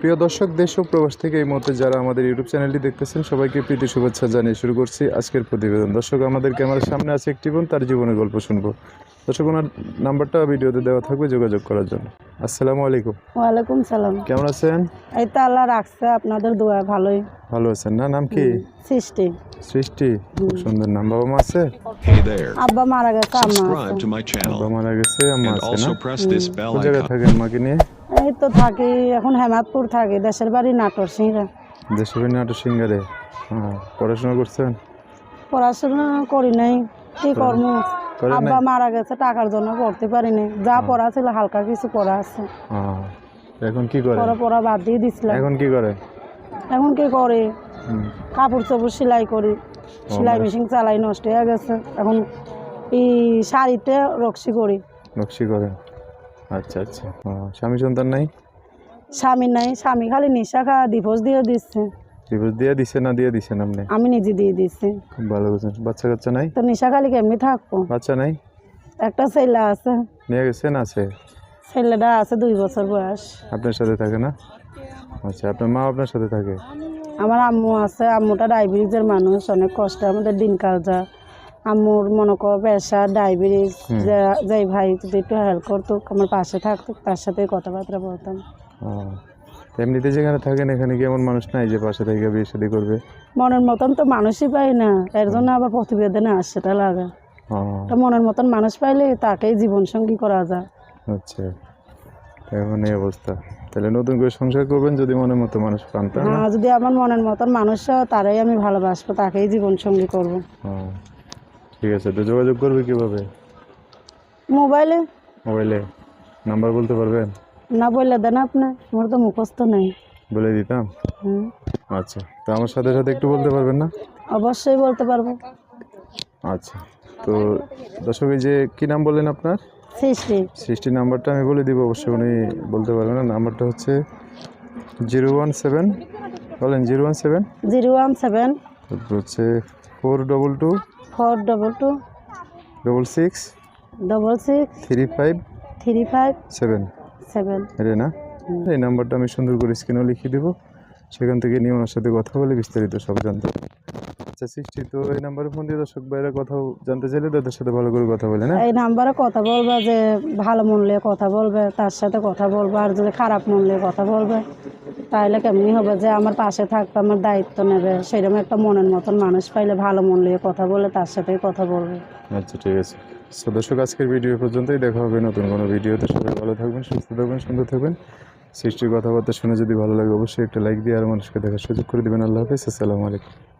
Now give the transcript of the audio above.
প্রিয় দর্শক দেশ ও প্রবাস থেকে এই মুহূর্তে যারা আমাদের ইউটিউব চ্যানেলটি দেখতেছেন সবাইকে প্রীতি শুভেচ্ছা জানিয়ে শুরু করছি আজকের প্রতিবেদন। দর্শক আমাদের ক্যামেরার সামনে আছে একটি বোন তার জীবনের গল্প শুনব। দর্শক ওনার নাম্বারটা ভিডিওতে দেওয়া থাকবে যোগাযোগ করার জন্য। আসসালামু আলাইকুম। ওয়ালাইকুম সালাম। কেমন আছেন? এই তো আল্লাহ রাখছে আপনাদের দোয়া ভালোই। ভালো আছেন না? নাম কি? সৃষ্টি। সৃষ্টি? খুব সুন্দর। নাম বাবা মা আছে. আব্বা মারা গেছে আম্মা আছে। Subscribe to my বাবা channel মারা গেছে আম্মা আছে না? কোন জায়গায় থাকেন মাকে নিয়ে? তো থাকি এখন হেমাদপুর থাকি দেশের বাড়ি নাটোর সিংরা দেশবিন নাটক সিঙ্গারে হ্যাঁ পড়াশোনা করছেন? পড়াশোনা করি নাই কি কর্ম আব্বা মারা গেছে টাকার জন্য পড়তে পারিনি যা পড়া ছিল হালকা কিছু পড়া আছে। হ্যাঁ এখন কি করে? পড়া পড়া বাদ দিয়ে দিছিলাম। এখন কি করে? এখন কি করি? কাপড় চোপড় সেলাই করি। সেলাই মেশিন চালাই নষ্ট হয়ে গেছে। এখন এই শাড়িতে রক্সি করি। রক্সি করেন? আচ্ছা আচ্ছা। স্বামী সন্তান নাই? স্বামী নাই স্বামী খালি নিশা খা ডিভোর্স দিয়ে দিচ্ছে ডিভোর্স দিয়ে দিছে না দিয়ে দিছেন আপনি? আমি নিজে দিয়ে দিচ্ছি খুব ভালো করছেন বাচ্চা কাচ্চা নাই? তো নিশা খালি কেমনি থাকব? বাচ্চা নাই? একটা ছেলে আছে। নিয়ে গেছেন আছে? ছেলেটা আছে দুই বছর বয়স। আপনার সাথে থাকে না? আচ্ছা আপনার মা আপনার সাথে থাকে? আমার আম্মু আছে আম্মুটা ডায়াবেটিসের মানুষ অনেক কষ্ট আমাদের দিনকাল যা আম্মুর মনে কর প্রেশার ডায়াবেটিস যাই ভাই যদি একটু হেল্প করতো আমার পাশে থাকতো তার সাথে কথাবার্তা বলতাম। এমনিতে যেখানে থাকেন এখানে কি এমন মানুষ নাই যে পাশে থেকে বিয়ে শাদী করবে? মনের মতন তো মানুষই পাই না এর জন্য আবার প্রতিবেদনে আসছেটা লাগে। ও। তো মনের মতন মানুষ পাইলে তাকেই জীবনসঙ্গী করা যায়। আচ্ছা এখন এই অবস্থা। তাহলে নতুন করে সংসার করবেন যদি মনের মতো মানুষ পান হ্যাঁ যদি আমার মনের মতন মানুষ তারাই আমি ভালোবাসবো তাকেই জীবনসঙ্গী করব। ও। ঠিক আছে তো যোগাযোগ করবে কীভাবে? মোবাইলে? মোবাইলে। নাম্বার বলতে পারবেন? না বললে দেন আপনি আমার তো মুখস্থ নেই। বলে দিতাম? আচ্ছা তো আমার সাথে সাথে একটু বলতে পারবেন না? অবশ্যই বলতে পারব। আচ্ছা তো দর্শক যে কী নাম বললেন আপনার? সৃষ্টি। সৃষ্টি নাম্বারটা আমি বলে দিব অবশ্যই উনি বলতে পারবেন না। নাম্বারটা হচ্ছে জিরো ওয়ান সেভেন বলেন zero one seven. Zero one seven. হচ্ছে four double two. Four double two. Double six. Double six. Three five. Three five. Seven. Seven. এটা না এই নাম্বারটা আমি সুন্দর করে স্ক্রিনেও লিখিয়ে দেবো। সেখান থেকে নিয়ে ওনার সাথে কথা বলে বিস্তারিত সব জানতে আচ্ছা সৃষ্টি তো এই নাম্বারে ফোন দিয়ে দর্শক বাইরে কথাও জানতে চাইলে তাদের সাথে ভালো করে কথা বলে না? এই নাম্বারে কথা বলবে যে ভালো মূল্যে কথা বলবে তার সাথে কথা বলবে আর যদি খারাপ মূল্যে কথা বলবে তাহলে কেমনি হবে যে আমার পাশে থাকতে আমার দায়িত্ব নেবে? সেরকম একটা মনের মতন মানুষ পাইলে ভালো মন লিয়ে কথা বলে, তার সাথেই কথা বলবে। আচ্ছা ঠিক আছে। তো দর্শক, আজকের ভিডিও পর্যন্তই। দেখা হবে নতুন কোনো ভিডিওতে। সবাই ভালো থাকবেন, সুস্থ থাকবেন, সুন্দর থাকবেন। সৃষ্টির কথাবার্তা শুনে যদি ভালো লাগে, অবশ্যই একটা লাইক দিয়ে আর মানুষকে দেখার সুযোগ করে দেবেন। আল্লাহ হাফিজ। আসসালামু আলাইকুম।